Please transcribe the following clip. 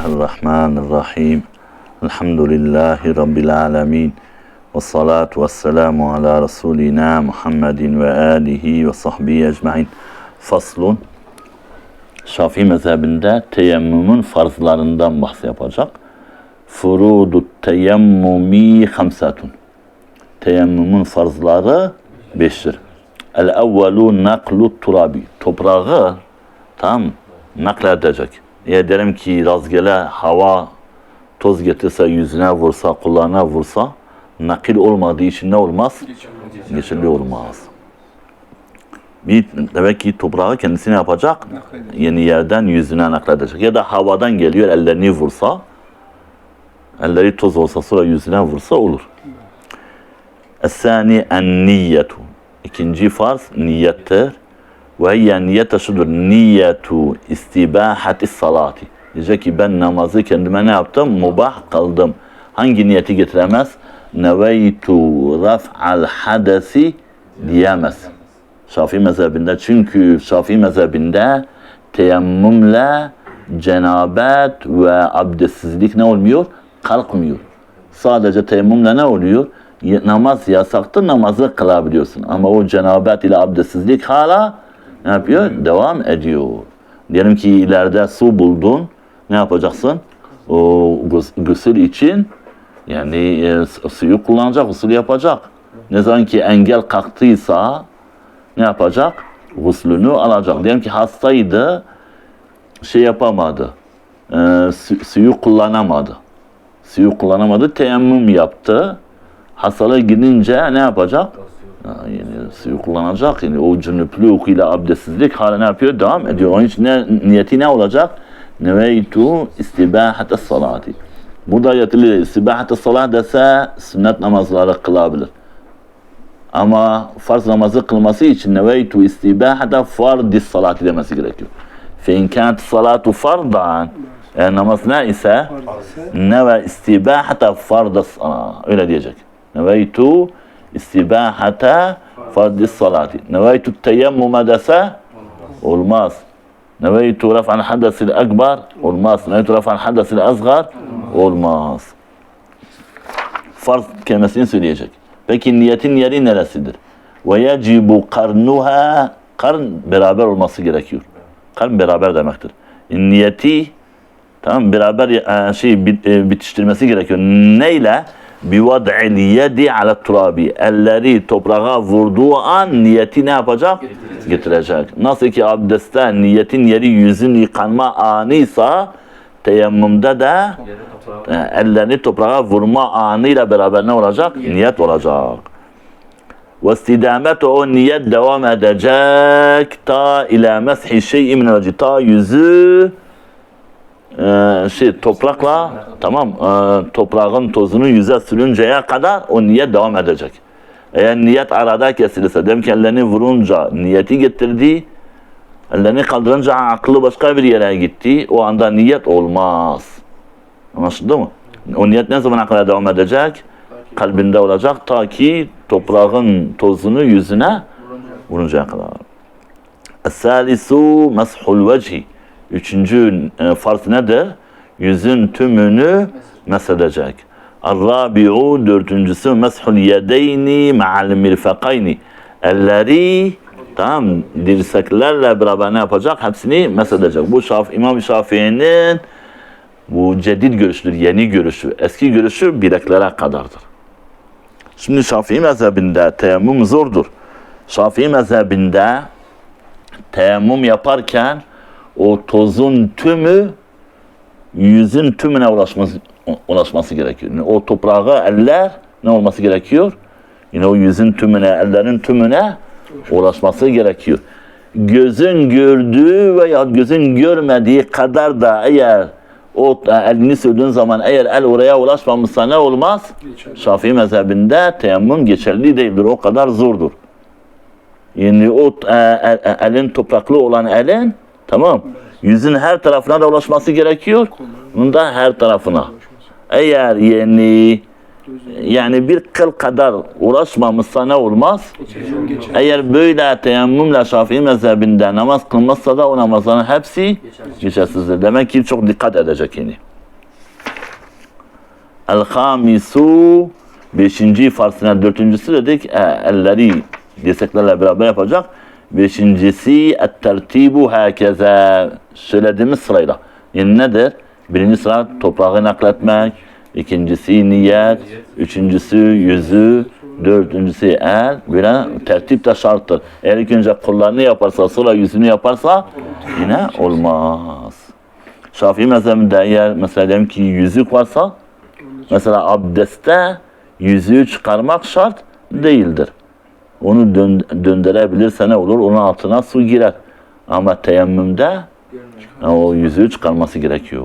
Bismillahirrahmanirrahim. Elhamdülillahi Rabbil alemin. Ve salatu ve selamu ala Resulina Muhammedin ve alihi ve sahbihi ecmain. Faslun. Şafii mezhebinde teyemmümün farzlarından bahs yapacak. Furudu teyemmumi hamsatun. Teyemmümün farzları beştir. El evvelu naklu turabi. Toprağı tam nakledecek. Eğer derim ki rastgele hava toz getirse yüzüne vursa, kulağına vursa nakil olmadığı için ne olmaz? Geçerli olmaz. Bir demek ki toprağı kendisine yapacak. Yeni yerden yüzüne nakledecek. Ya da havadan geliyor ellerini vursa elleri toz olsa sonra yüzüne vursa olur. Es-sani en-niyetu. İkinci farz niyettir. Ve hiye niyete şudur. Niyetu istibahati salati. Diyecek ki ben namazı kendime ne yaptım? Mubah kıldım. Hangi niyeti getiremez? Neveytu raf'al hadesi diyemez. Şafii mezhebinde çünkü Şafii mezhebinde teyemmümle cenabet ve abdestsizlik ne olmuyor? Kalkmıyor. Sadece teyemmümle ne oluyor? Namaz yasaktır, namazı kılabiliyorsun. Ama o cenabet ile abdestsizlik hala ne yapıyor? Devam ediyor. Diyelim ki ileride su buldun, ne yapacaksın? O gus- gusül için yani e, su- suyu kullanacak, usul yapacak. Ne zaman ki engel kalktıysa ne yapacak? Guslünü alacak. Diyelim ki hastaydı, şey yapamadı, e, su- suyu kullanamadı. Suyu kullanamadı, teyemmüm yaptı. Hastalığa gidince ne yapacak? Yani suyu kullanacak. Yani o cünüplük ile abdestsizlik hala ne yapıyor? Devam ediyor. Onun için ne, niyeti ne olacak? Neveytu istibahate salati. Burada yatılı istibahate salat dese sünnet namazları kılabilir. Ama farz namazı kılması için neveytu istibahate fardis salati demesi gerekiyor. Fe in kânet salatu fardan eğer namaz ne ise neve istibahate fardas. Öyle diyecek. Neveytu istibahate fardis salati. Neveytu teyemmüme dese olmaz. Neveytu raf'al hadesil ekber olmaz. Neveytu raf'al hadesil azgar olmaz. Farz kelimesini söyleyecek. Peki niyetin yeri neresidir? Ve yecibu karnuha karn beraber olması gerekiyor. Karn beraber demektir. Niyeti tamam beraber e, şey e, bitiştirmesi gerekiyor. Neyle? Bivad'il yedi ala turabi. Elleri toprağa vurduğu an niyeti ne yapacak? Getirecek. Nasıl ki abdestte niyetin yeri yüzün yıkanma anıysa teyemmümde de e, ellerini toprağa vurma anıyla beraber ne olacak? Niyet olacak. Ve istidamet o niyet devam edecek ta ila meshi şey'i min. Ta yüzü e, şey toprakla tamam e, toprağın tozunu yüze sürünceye kadar o niyet devam edecek. Eğer niyet arada kesilirse demek ellerini vurunca niyeti getirdi ellerini kaldırınca aklı başka bir yere gitti o anda niyet olmaz. Anlaşıldı mı? O niyet ne zaman akla devam edecek? Kalbinde olacak ta ki toprağın tozunu yüzüne vuruncaya kadar. Es-salisu meshul vecihi. Üçüncü e, farz nedir? Yüzün tümünü mesedecek. Ar-rabi'u dördüncüsü meshul yedeyni ma'al mirfakayni. Elleri tamam dirseklerle beraber ne yapacak? Hepsini mesedecek. Bu Şaf, İmam Şafii'nin bu cedid görüştür, yeni görüşü. Eski görüşü bileklere kadardır. Şimdi Şafii mezhebinde teyemmüm zordur. Şafii mezhebinde teyemmüm yaparken o tozun tümü yüzün tümüne ulaşması ulaşması gerekiyor. Yani o toprağı eller ne olması gerekiyor? Yine o yüzün tümüne, ellerin tümüne ulaşması gerekiyor. Gözün gördüğü veya gözün görmediği kadar da eğer o elini sürdüğün zaman eğer el oraya ulaşmamışsa ne olmaz? Şafii mezhebinde teyemmüm geçerli değildir. O kadar zordur. Yani o e, e, elin topraklı olan elin tamam yüzün her tarafına da ulaşması gerekiyor. Bunun da her tarafına. Eğer yani yani bir kıl kadar uğraşmamışsa ne olmaz? Eğer böyle teyemmümle Şafii mezhebinde namaz kılmazsa da o namazların hepsi geçersizdir. Demek ki çok dikkat edecek yani. El hamisu beşinci farsına dörtüncüsü dedik e, elleri dirseklerle beraber yapacak. Beşincisi et tertibu herkese söylediğimiz sırayla. Yani nedir? Birinci sıra toprağı nakletmek, ikincisi niyet, üçüncüsü yüzü, dördüncüsü el. Böyle tertip de şarttır. Eğer ilk önce kollarını yaparsa sonra yüzünü yaparsa yine olmaz. Şafii mezhebinde eğer mesela diyelim ki yüzük varsa mesela abdestte yüzüğü çıkarmak şart değildir. Onu dön, döndürebilirse ne olur? Onun altına su girer. Ama teyemmümde o yüzüğü çıkarması gerekiyor.